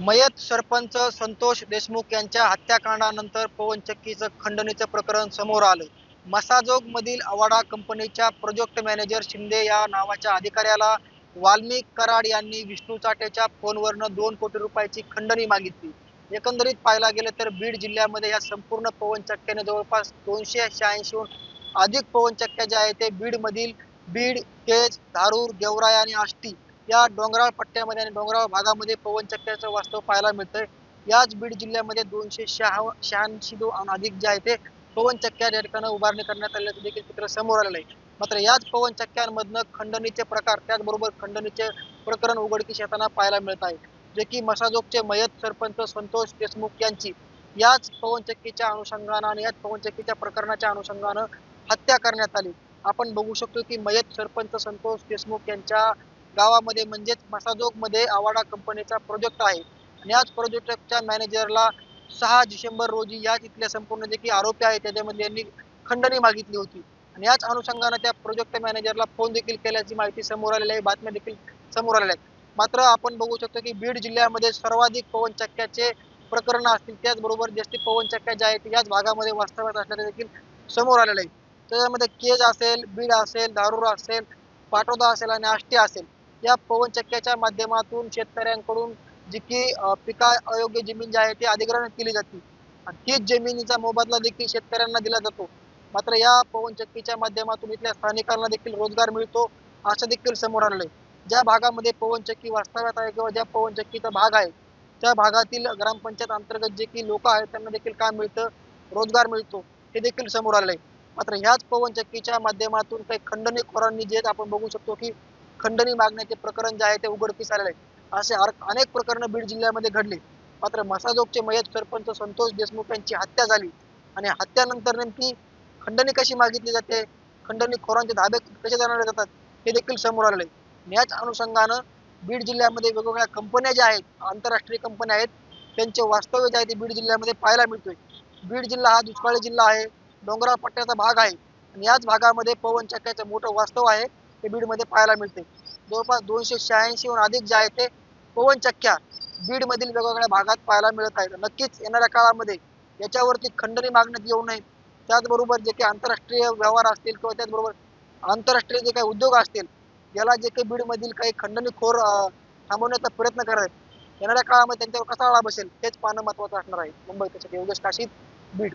मयत सरपंच संतोष देशमुख यांच्या हत्याकांडानंतर पवन चक्कीचं खंडणीचं प्रकरण समोर आलं. मसाजोग मधील अवाडा कंपनीच्या प्रोजेक्ट मॅनेजर शिंदे या नावाच्या अधिकाऱ्याला वाल्मिक कराड यांनी विष्णू चाटेच्या फोनवरनं दोन कोटी रुपयाची खंडणी मागितली. एकंदरीत पाहायला गेलं तर बीड जिल्ह्यामध्ये या संपूर्ण पवन चक्क्याने जवळपास दोनशे शहाऐंशीहून अधिक पवन चक्क्या ज्या आहेत ते बीडमधील बीड केज धारूर गेवराई आणि आष्टी या डोंगराळ पट्ट्यामध्ये आणि डोंगराळ भागामध्ये पवन चक्क्याचं वास्तव पाहायला मिळतंय. याच बीड जिल्ह्यामध्ये दोनशे शहा शहाऐंशी अधिक जे आहे ते पवन चक्क्या या ठिकाणी उभारणी करण्यात आल्याचं देखील चित्र समोर आलेलं आहे. मात्र याच पवन चक्क्यांमधनं खंडणीचे प्रकार त्याचबरोबर खंडणीचे प्रकरण उघडकीस येताना पाहायला मिळत आहे. जे की मसाजोगचे मयत सरपंच संतोष देशमुख यांची याच पवन चक्कीच्या अनुषंगानं आणि याच पवन चक्कीच्या प्रकरणाच्या अनुषंगानं हत्या करण्यात आली. आपण बघू शकतो की मयत सरपंच संतोष देशमुख यांच्या गावामध्ये म्हणजेच मसाजोगमध्ये आवाडा कंपनीचा प्रोजेक्ट आहे. आणि याच प्रोजेक्टच्या मॅनेजरला सहा डिसेंबर रोजी याच इथल्या संपूर्ण जे की आरोपी आहेत त्याच्यामध्ये यांनी खंडणी मागितली होती. आणि याच अनुषंगानं त्या प्रोजेक्ट मॅनेजरला फोन देखील केल्याची माहिती समोर आलेली आहे बातम्या देखील समोर आलेल्या आहेत. मात्र आपण बघू शकतो की बीड जिल्ह्यामध्ये सर्वाधिक पवन चक्क्याचे प्रकरण असतील त्याचबरोबर जास्ती पवन चक्क्या ज्या आहेत याच भागामध्ये वास्तव्यात असल्याचे देखील समोर आलेलं आहे त्याच्यामध्ये केज असेल बीड असेल दारूर असेल पाटोदा असेल आणि आष्टी असेल. या पवन चक्क्याच्या माध्यमातून शेतकऱ्यांकडून जी की पिका अयोग्य जमीन जी आहे ती अधिग्रहण केली जाते. तीच जमिनीचा मोबदला देखील शेतकऱ्यांना दिला जातो. मात्र या पवन चक्कीच्या माध्यमातून इथल्या स्थानिकांना देखील रोजगार मिळतो असं देखील समोर आलेलं ज्या भागामध्ये पवन चक्की वास्तव्यात आहे किंवा ज्या पवन चक्कीचा भाग आहे त्या भागातील ग्रामपंचायत अंतर्गत जे की लोक आहेत त्यांना देखील काम मिळतं रोजगार मिळतो हे देखील समोर आलंय. मात्र ह्याच पवन चक्कीच्या माध्यमातून काही खंडणीखोरांनी जे आपण बघू शकतो की खंडणी मागण्याचे प्रकरण जे आहे ते उघडकीस आलेले आहे असे अनेक प्रकरण बीड जिल्ह्यामध्ये घडली. मात्र मसाजोगचे मयत सरपंच संतोष देशमुख यांची हत्या झाली. आणि हत्यानंतर नेमकी खंडणी कशी मागितली जाते? खंडणी खोरांचे धाबे कसे जाणवले जातात? हे देखील समोर आलेले याच अनुषंगानं बीड जिल्ह्यामध्ये वेगवेगळ्या कंपन्या ज्या आहेत आंतरराष्ट्रीय कंपन्या आहेत त्यांचे वास्तव्य जे आहे ते बीड जिल्ह्यामध्ये पाहायला मिळतोय. बीड जिल्हा हा दुष्काळी जिल्हा आहे डोंगराळ पट्ट्याचा भाग आहे. आणि याच भागामध्ये पवन चक्क्याचं मोठं वास्तव आहे ते बीडमध्ये पाहायला मिळते जवळपास दोनशे शहाऐंशीहून अधिक जे आहे ते पवनचक्क्या बीडमधील वेगवेगळ्या भागात पाहायला मिळत आहेत. नक्कीच येणाऱ्या काळामध्ये याच्यावरती खंडणी मागण्यात येऊ नये. त्याचबरोबर जे काही आंतरराष्ट्रीय व्यवहार असतील किंवा त्याचबरोबर आंतरराष्ट्रीय जे काही उद्योग असतील याला जे काही बीडमधील काही खंडणीखोर थांबवण्याचा प्रयत्न करत आहेत. येणाऱ्या काळामध्ये त्यांच्यावर कसा आळा बसेल हेच पाहणं महत्वाचं असणार आहे. मुंबई त्यासाठी योगेश काशीद बीड.